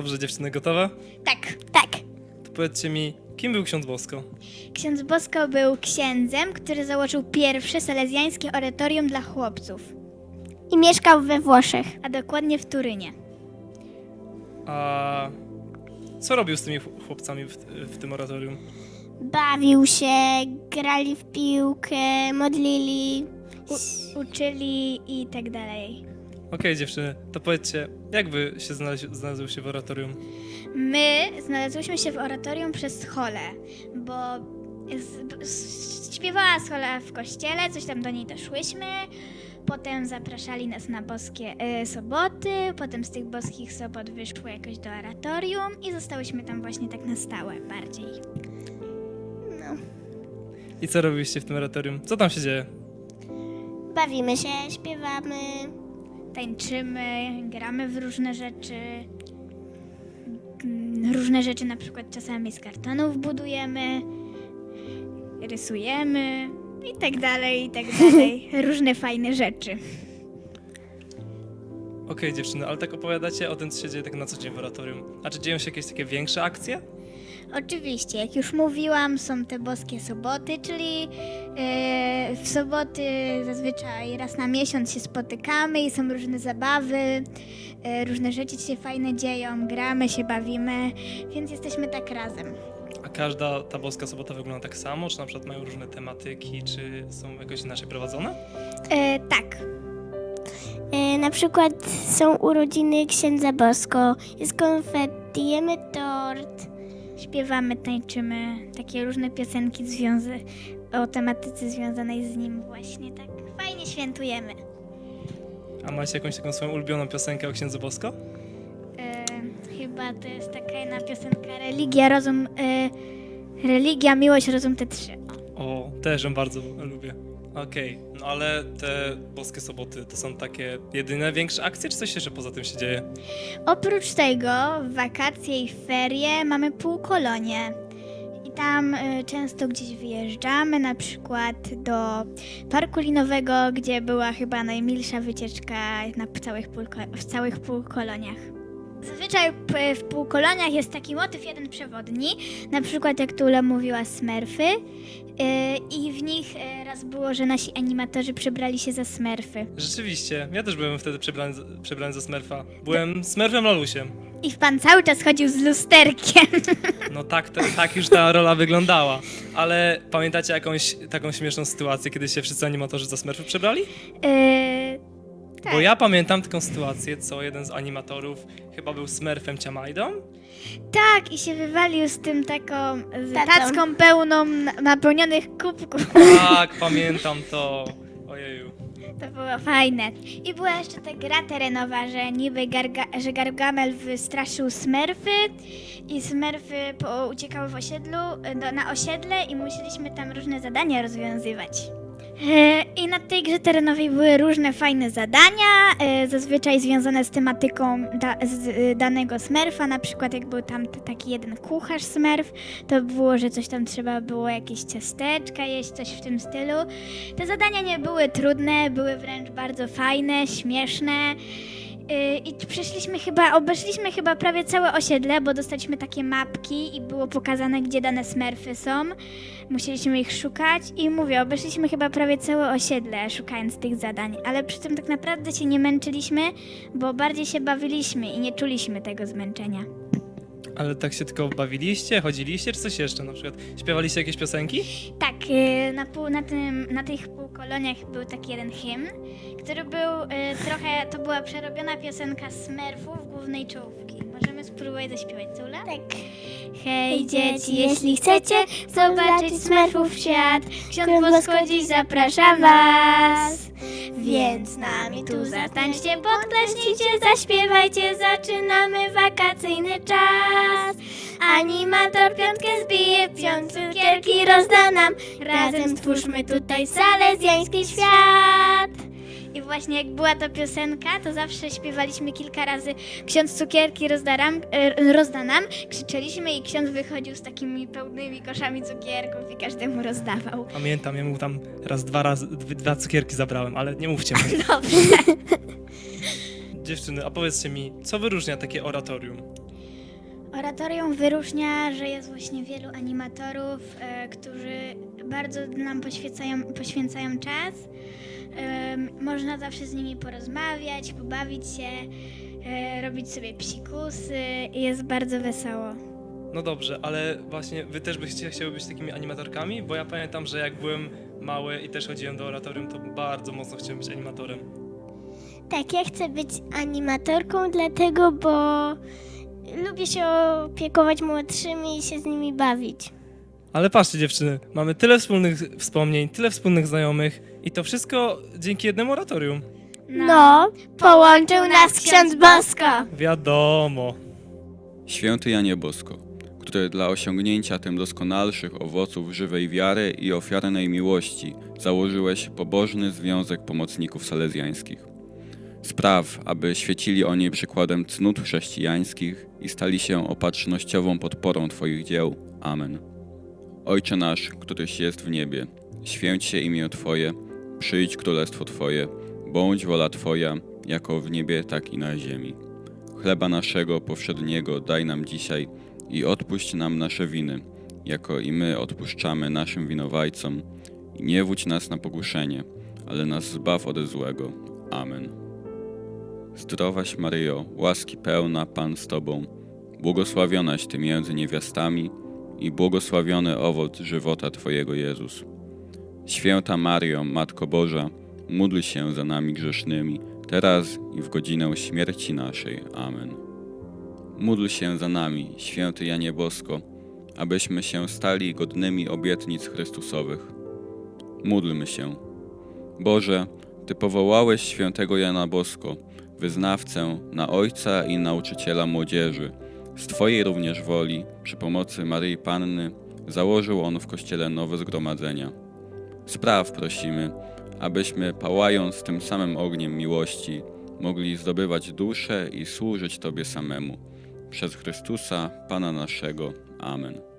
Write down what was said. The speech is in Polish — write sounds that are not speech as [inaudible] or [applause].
Dobrze, dziewczyny, gotowe? Tak, tak. To powiedzcie mi, kim był ksiądz Bosko? Ksiądz Bosko był księdzem, który założył pierwsze salezjańskie oratorium dla chłopców, I mieszkał we Włoszech. a dokładnie w Turynie. A co robił z tymi ch- chłopcami w, w tym oratorium? Bawił się, grali w piłkę, modlili. Uczyli i tak dalej. Okej, dziewczyny, to powiedzcie, jak wy się znalazły się w oratorium? My znalazłyśmy się w oratorium przez Scholę, bo z, z, śpiewała Schola w kościele, coś tam do niej doszłyśmy. Potem zapraszali nas na boskie e, soboty, potem z tych boskich sobot wyszło jakoś do oratorium i zostałyśmy tam właśnie tak na stałe bardziej. No. I co robiliście w tym oratorium? Co tam się dzieje? Bawimy się, śpiewamy. Tańczymy, gramy w różne rzeczy. Mm, Różne rzeczy na przykład czasami z kartonów budujemy, rysujemy i tak dalej, i tak [laughs] dalej. Różne fajne rzeczy. Okej, dziewczyny, ale tak opowiadacie o tym, co się dzieje tak na co dzień w oratorium. A czy dzieją się jakieś takie większe akcje? Oczywiście, jak już mówiłam, są te boskie soboty, czyli e, w soboty zazwyczaj raz na miesiąc się spotykamy i są różne zabawy, e, różne rzeczy się fajne dzieją, gramy się, bawimy, więc jesteśmy tak razem. A każda ta boska sobota wygląda tak samo? Czy na przykład mają różne tematyki, czy są jakoś inaczej prowadzone? E, tak, E, na przykład są urodziny księdza Bosko, jest konfetti, jemy tort. Śpiewamy, tańczymy, takie różne piosenki związa- o tematyce związanej z nim właśnie, tak fajnie świętujemy. A macie jakąś taką swoją ulubioną piosenkę o księdzu Bosko? E, chyba to jest taka jedna piosenka Religia, rozum, e, religia, miłość, rozum te trzy. O, też ją bardzo lubię. Okej, no ale te boskie soboty to są takie jedyne większe akcje, czy coś jeszcze poza tym się dzieje? Oprócz tego w wakacje i ferie mamy półkolonie. I tam e, często gdzieś wyjeżdżamy, na przykład do parku linowego, gdzie była chyba najmilsza wycieczka na całych półko- w całych półkoloniach. Zazwyczaj w półkoloniach jest taki motyw jeden przewodni, na przykład jak Tula mówiła Smurfy e, i w nich e, raz było, że nasi animatorzy przebrali się za Smurfy. Rzeczywiście, ja też byłem wtedy przebrany, przebrany za Smurfa. Byłem Smurfem Lalusiem. I pan cały czas chodził z lusterkiem. [laughs] No tak, te, tak już ta rola wyglądała. Ale pamiętacie jakąś taką śmieszną sytuację, kiedy się wszyscy animatorzy za Smurfów przebrali? E, tak. Bo ja pamiętam taką sytuację, co jeden z animatorów chyba był Smurfem Ciamajdą. Tak, i się wywalił z tym taką z Tacą. tacką pełną na- napełnionych kubków. Tak, pamiętam to. Ojeju. To było fajne. I była jeszcze ta gra terenowa, że niby Garga, że Gargamel wystraszył smerfy i smerfy po, uciekały w osiedlu, do, na osiedle i musieliśmy tam różne zadania rozwiązywać. E, I na tej grze terenowej były różne fajne zadania, e, zazwyczaj związane z tematyką da, z, danego smerfa, na przykład jak był tam taki jeden kucharz smerf, to było, że coś tam trzeba było jakieś ciasteczka jeść, coś w tym stylu. Te zadania nie były trudne, były wręcz bardzo fajne, śmieszne. Yy, I przeszliśmy chyba, obeszliśmy chyba prawie całe osiedle, bo dostaliśmy takie mapki i było pokazane, gdzie dane smerfy są. Musieliśmy ich szukać i mówię, obeszliśmy chyba prawie całe osiedle, szukając tych zadań, ale przy tym tak naprawdę się nie męczyliśmy, bo bardziej się bawiliśmy i nie czuliśmy tego zmęczenia. Ale tak się tylko bawiliście, chodziliście, czy coś jeszcze? Na przykład śpiewaliście jakieś piosenki? Tak, y, na, pół, na, tym, na tych półkoloniach był taki jeden hymn, który był y, trochę, to była przerobiona piosenka Smurfów głównej czołówki. Możemy spróbować zaśpiewać, Tula? Tak. Hej dzieci, jeśli chcecie zobaczyć Smurfów świat, Ksiądz Bosko dziś zaprasza was. Więc z nami tu zatańczcie, podklaśnijcie, zaśpiewajcie, zaczynamy wakacyjny czas. Animator piątkę zbije, piąt cukierki rozda nam, razem stwórzmy tutaj salezjański świat. I właśnie jak była ta piosenka, to zawsze śpiewaliśmy kilka razy Ksiądz cukierki rozda, ram, e, rozda nam, krzyczeliśmy i ksiądz wychodził z takimi pełnymi koszami cukierków i każdemu rozdawał. Pamiętam, ja mu tam raz, dwa razy, dwie, dwa cukierki zabrałem, ale nie mówcie mu. [laughs] Dobrze. Dziewczyny, a powiedzcie mi, co wyróżnia takie oratorium? Oratorium wyróżnia, że jest właśnie wielu animatorów, e, którzy bardzo nam poświęcają, poświęcają czas. Em, można zawsze z nimi porozmawiać, pobawić się, e, robić sobie psikusy i jest bardzo wesoło. No dobrze, ale właśnie wy też byście chciały być takimi animatorkami? Bo ja pamiętam, że jak byłem mały i też chodziłem do oratorium, to bardzo mocno chciałem być animatorem. Tak, ja chcę być animatorką, dlatego, bo lubię się opiekować młodszymi i się z nimi bawić. Ale patrzcie dziewczyny, mamy tyle wspólnych wspomnień, tyle wspólnych znajomych i to wszystko dzięki jednemu oratorium. No, połączył nas ksiądz Bosko. Wiadomo. Święty Janie Bosko, który dla osiągnięcia tym doskonalszych owoców żywej wiary i ofiarnej miłości założyłeś pobożny Związek Pomocników Salezjańskich. Spraw, aby świecili oni przykładem cnót chrześcijańskich i stali się opatrznościową podporą Twoich dzieł. Amen. Ojcze nasz, któryś jest w niebie, święć się imię Twoje, przyjdź królestwo Twoje, bądź wola Twoja, jako w niebie, tak i na ziemi. Chleba naszego powszedniego daj nam dzisiaj i odpuść nam nasze winy, jako i my odpuszczamy naszym winowajcom. I nie wódź nas na pokuszenie, ale nas zbaw ode złego. Amen. Zdrowaś Maryjo, łaski pełna Pan z Tobą, błogosławionaś Ty między niewiastami i błogosławiony owoc żywota Twojego Jezus. Święta Maryjo, Matko Boża, módl się za nami grzesznymi, teraz i w godzinę śmierci naszej. Amen. Módl się za nami, święty Janie Bosko, abyśmy się stali godnymi obietnic Chrystusowych. Módlmy się. Boże, Ty powołałeś świętego Jana Bosko, wyznawcę, na ojca i nauczyciela młodzieży. Z Twojej również woli, przy pomocy Maryi Panny, założył on w Kościele nowe zgromadzenia. Spraw prosimy, abyśmy pałając tym samym ogniem miłości, mogli zdobywać duszę i służyć Tobie samemu. Przez Chrystusa, Pana naszego. Amen.